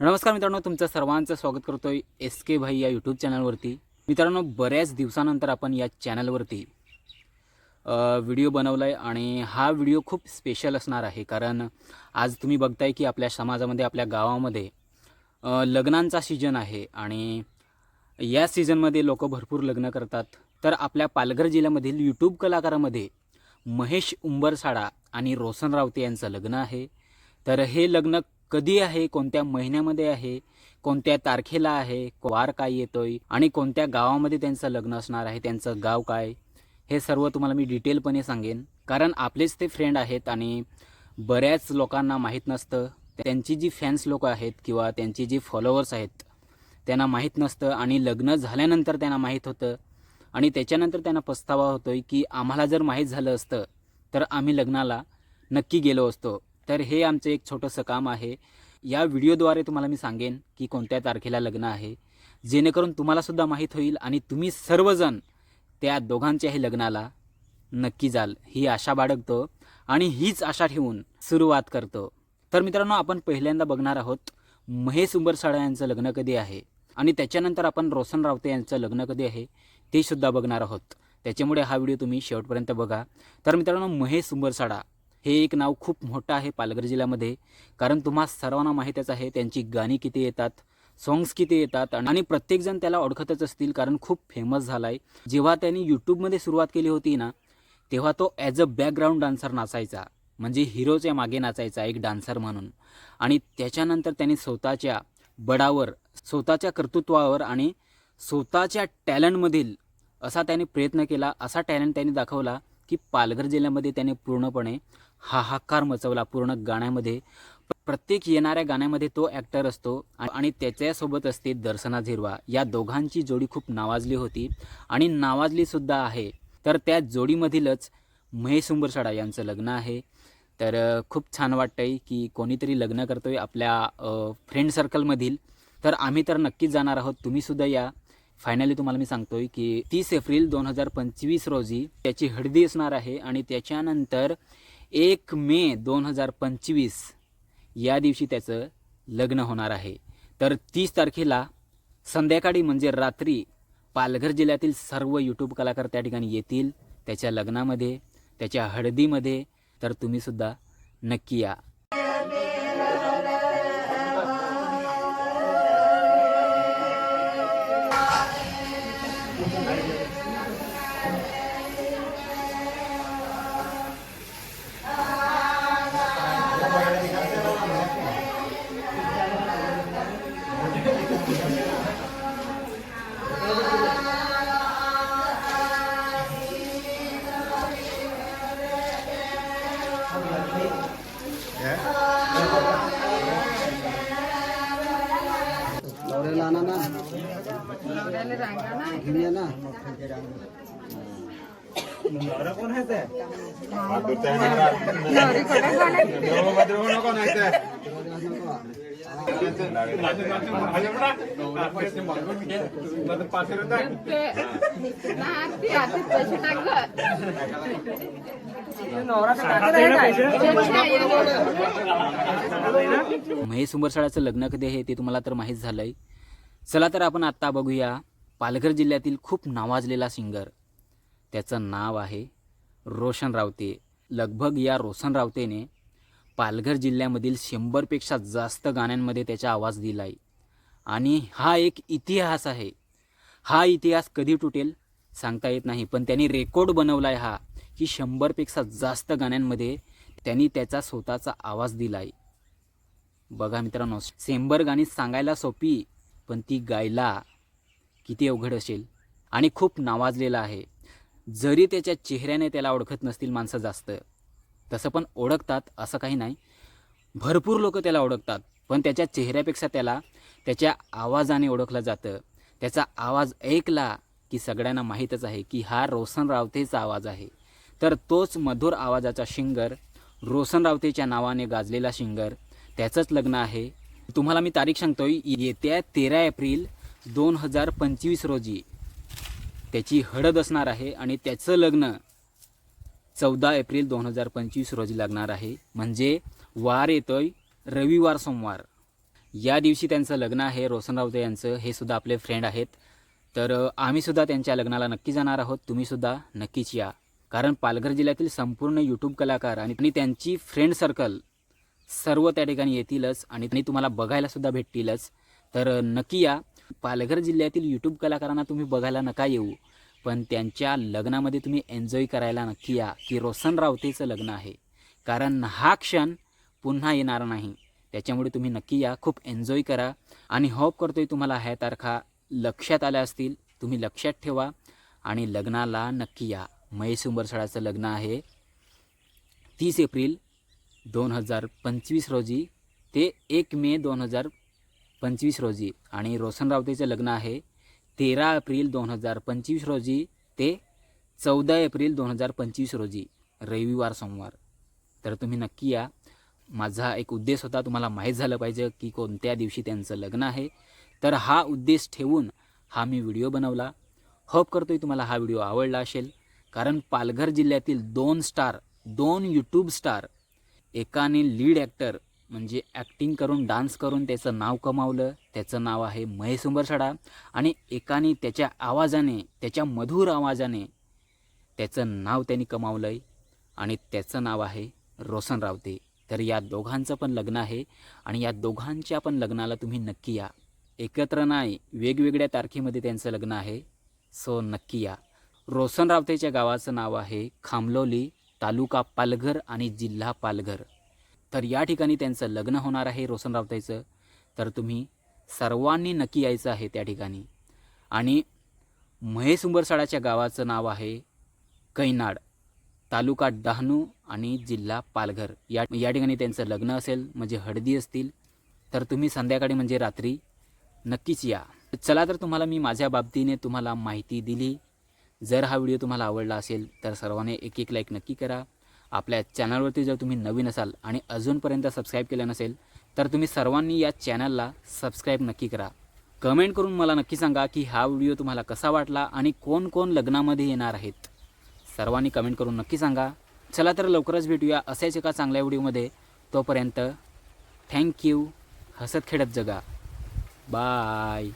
नमस्कार मित्रांनो तुमचं सर्वांचं स्वागत करतोय एस के भाई या यूट्यूब चॅनलवरती. मित्रांनो बऱ्याच दिवसानंतर आपण या चॅनलवरती व्हिडिओ बनवला आहे आणि हा व्हिडिओ खूप स्पेशल असणार आहे. कारण आज तुम्ही बघताय की आपल्या समाजामध्ये आपल्या गावामध्ये लग्नांचा सीजन आहे आणि या सीझनमध्ये लोक भरपूर लग्न करतात. तर आपल्या पालघर जिल्ह्यामधील यूट्यूब कलाकारामध्ये महेश उंबरसाडा आणि रोशन रावते यांचं लग्न आहे. तर हे लग्न कधी आहे कोणत्या महिन्यामध्ये आहे कोणत्या तारखेला आहे वार काय येतोय आणि कोणत्या गावामध्ये त्यांचं लग्न असणार आहे त्यांचं गाव काय हे सर्व तुम्हाला मी डिटेलपणे सांगेन. कारण आपलेच ते फ्रेंड आहेत आणि बऱ्याच लोकांना माहीत नसतं. त्यांची जी फॅन्स लोक आहेत किंवा त्यांची जी फॉलोअर्स आहेत त्यांना माहीत नसतं आणि लग्न झाल्यानंतर त्यांना माहीत होतं. आणि त्याच्यानंतर त्यांना पस्तावा होतोय की आम्हाला जर माहीत झालं असतं तर आम्ही लग्नाला नक्की गेलो असतो. तर हे आमचं एक छोटंसं काम आहे. या व्हिडिओद्वारे तुम्हाला मी सांगेन की कोणत्या तारखेला लग्न आहे. जेणेकरून तुम्हालासुद्धा माहीत होईल आणि तुम्ही सर्वजण त्या दोघांच्याही लग्नाला नक्की जाल. ही आशा बाळगतो आणि हीच आशा ठेवून सुरुवात करतो. तर मित्रांनो आपण पहिल्यांदा बघणार आहोत महेश उंबरसाळा यांचं लग्न कधी आहे? आणि त्याच्यानंतर आपण रोशन रावते यांचं लग्न कधी आहे? ते सुद्धा बघणार आहोत. त्याच्यामुळे हा व्हिडिओ तुम्ही शेवटपर्यंत बघा. तर मित्रांनो महेश उंबरसाडा हे एक नाव खूप मोठं आहे पालघर जिल्ह्यामध्ये. कारण तुम्हा सर्वांना माहीतच आहे त्यांची गाणी किती येतात सॉंग्स किती येतात आणि प्रत्येकजण त्याला ओळखतच असतील कारण खूप फेमस झाला आहे जेव्हा त्यांनी यूट्यूबमध्ये सुरुवात केली होती ना तेव्हा तो ॲज अ बॅकग्राऊंड डान्सर नाचायचा. म्हणजे हिरोच्या मागे नाचायचा एक डान्सर म्हणून. आणि त्याच्यानंतर त्यांनी स्वतःच्या बडावर स्वतःच्या कर्तृत्वावर आणि स्वतःच्या टॅलेंटमधील असा त्याने प्रयत्न केला. असा टॅलेंट त्यांनी दाखवला की पालघर जिल्ह्यामध्ये त्याने पूर्णपणे हाहाकार मचवला पूर्ण गाण्यामध्ये. प्रत्येक येणाऱ्या गाण्यामध्ये तो ॲक्टर असतो आणि त्याच्यासोबत असते दर्शना झिरवा. या दोघांची जोडी खूप नावाजली होती आणि नावाजलीसुद्धा आहे. तर त्या जोडीमधीलच महेश उंबरसाडा यांचं लग्न आहे. तर खूप छान वाटतंय की कोणीतरी लग्न करतो आहे आपल्या फ्रेंड सर्कलमधील तर आम्ही तर नक्कीच जाणार आहोत. तुम्हीसुद्धा या. फायनली तुम्हाला मी सांगतोय की तीस एप्रिल दोन हजार पंचवीस रोजी त्याची हळदी असणार आहे आणि त्याच्यानंतर एक मे दोन हजार पंचवीस या दिवशी त्याचं लग्न होणार आहे. तर तीस तारखेला संध्याकाळी म्हणजे रात्री पालघर जिल्ह्यातील सर्व यूट्यूब कलाकार त्या ठिकाणी येतील त्याच्या लग्नामध्ये त्याच्या हळदीमध्ये. तर तुम्हीसुद्धा नक्की या. महेश उंबरसाळ्याचं लग्न कधी आहे ते तुम्हाला तर माहीत झालंय. चला तर आपण आत्ता बघूया पालघर जिल्ह्यातील खूप नावाजलेला सिंगर. त्याचं नाव आहे रोशन रावते. लगभग या रोशन रावतेने पालघर जिल्ह्यामधील शंभरपेक्षा जास्त गाण्यांमध्ये त्याचा आवाज दिला आहे आणि हा एक इतिहास आहे. हा इतिहास कधी तुटेल सांगता येत नाही पण त्यांनी रेकॉर्ड बनवला आहे हा की शंभरपेक्षा जास्त गाण्यांमध्ये त्यांनी त्याचा स्वतःचा आवाज दिला आहे बघा मित्रांनो शंभर गाणी सांगायला सोपी पण ती गायला किती अवघड असेल. आणि खूप नावाजलेला आहे. जरी त्याच्या चेहऱ्याने त्याला ओळखत नसतील माणसं जास्त. तसं पण ओळखतात असं काही नाही. भरपूर लोक त्याला ओळखतात. पण त्याच्या चेहऱ्यापेक्षा त्याला त्याच्या आवाजाने ओळखलं जातं. त्याचा आवाज ऐकला की सगळ्यांना माहीतच आहे की हा रोशन रावतेचा आवाज आहे. तर तोच मधुर आवाजाचा शिंगर रोशन रावतेच्या नावाने गाजलेला शिंगर त्याचंच लग्न आहे. तुम्हाला मी तारीख सांगतोय येत्या तेरा एप्रिल दोन हजार पंचवीस रोजी त्याची हळद असणार आहे आणि त्याचं लग्न चौदा एप्रिल दोन हजार पंचवीस रोजी लागणार आहे. म्हणजे वार येतोय रविवार सोमवार. या दिवशी त्यांचं लग्न आहे रोशन रावते यांचं. हे सुद्धा आपले फ्रेंड आहेत. तर आम्हीसुद्धा त्यांच्या लग्नाला नक्की जाणार आहोत. तुम्हीसुद्धा नक्कीच या. कारण पालघर जिल्ह्यातील संपूर्ण यूट्यूब कलाकार आणि आणि त्यांची फ्रेंड सर्कल सर्व त्या ठिकाणी येतीलच आणि त्यांनी तुम्हाला बघायला सुद्धा भेटतीलच. तर नक्की या. पालघर जिल्ह्यातील यूट्यूब कलाकारांना तुम्ही बघायला नका येऊ पण त्यांच्या लग्नामध्ये तुम्ही एन्जॉय करायला नक्की या की रोशन रावतेचं लग्न आहे. कारण हा क्षण पुन्हा येणार नाही. त्याच्यामुळे तुम्ही नक्की या खूप एन्जॉय करा. आणि होप करतोय तुम्हाला ह्या तारखा लक्षात आल्या असतील. तुम्ही लक्षात ठेवा आणि लग्नाला नक्की या. महेश उंबरसळाचं लग्न आहे. तीस एप्रिल दोन हजार पंचवीस रोजी ते एक मे दोन हजार पंचवीस रोजी आणि रोशन रावतेचं लग्न आहे. तेरा एप्रिल दोन हजार पंचवीस रोजी ते चौदा एप्रिल दोन हजार पंचवीस रोजी रविवार सोमवार. तर तुम्ही नक्की या. माझा एक उद्देश होता तुम्हाला माहीत झालं पाहिजे की कोणत्या दिवशी त्यांचं लग्न आहे. तर हा उद्देश ठेवून हा मी व्हिडिओ बनवला. होप करतोय तुम्हाला हा व्हिडिओ आवडला असेल. कारण पालघर जिल्ह्यातील दोन स्टार दोन यूट्यूब स्टार एकाने लीड ॲक्टर म्हणजे ॲक्टिंग करून डान्स करून त्याचं नाव कमावलं. त्याचं नाव आहे महेश उंबरसडा आणि एकाने त्याच्या आवाजाने त्याच्या मधुर आवाजाने त्याचं नाव त्यांनी कमावलं आहे आणि त्याचं नाव आहे रोशन रावते. तर या दोघांचं पण लग्न आहे. आणि या दोघांच्या पण लग्नाला तुम्ही नक्की या. एकत्र नाही वेगवेगळ्या तारखेमध्ये त्यांचं लग्न आहे. सो नक्की या. रोशन रावतेच्या गावाचं नाव आहे खामलोली. तालुका पालघर आणि जिल्हा पालघर. तर या ठिकाणी त्यांचं लग्न होणार आहे रोशन तर तुम्ही सर्वांनी नक्की यायचं आहे त्या ठिकाणी. आणि महेश उंबरसाडाच्या गावाचं नाव आहे कैनाड तालुका डहाणू आणि जिल्हा पालघर. या या ठिकाणी त्यांचं लग्न असेल म्हणजे हळदी असतील. तर तुम्ही संध्याकाळी म्हणजे रात्री नक्कीच या. चला तर तुम्हाला मी माझ्या बाबतीने तुम्हाला माहिती दिली. जर हा व्हिडिओ तुम्हाला आवडला असेल तर सर्वांनी एक एक लाईक नक्की करा. आपल्या चॅनलवरती जर तुम्ही नवीन असाल आणि अजूनपर्यंत सबस्क्राईब केलं नसेल तर तुम्ही सर्वांनी या चॅनलला सबस्क्राईब नक्की करा. कमेंट करून मला नक्की सांगा की हा व्हिडिओ तुम्हाला कसा वाटला आणि कोण कोण लग्नामध्ये येणार आहेत. सर्वांनी कमेंट करून नक्की सांगा. चला तर लवकरच भेटूया असेच एका चांगल्या व्हिडिओमध्ये. तोपर्यंत थँक्यू हसत खेळत जगा. बाय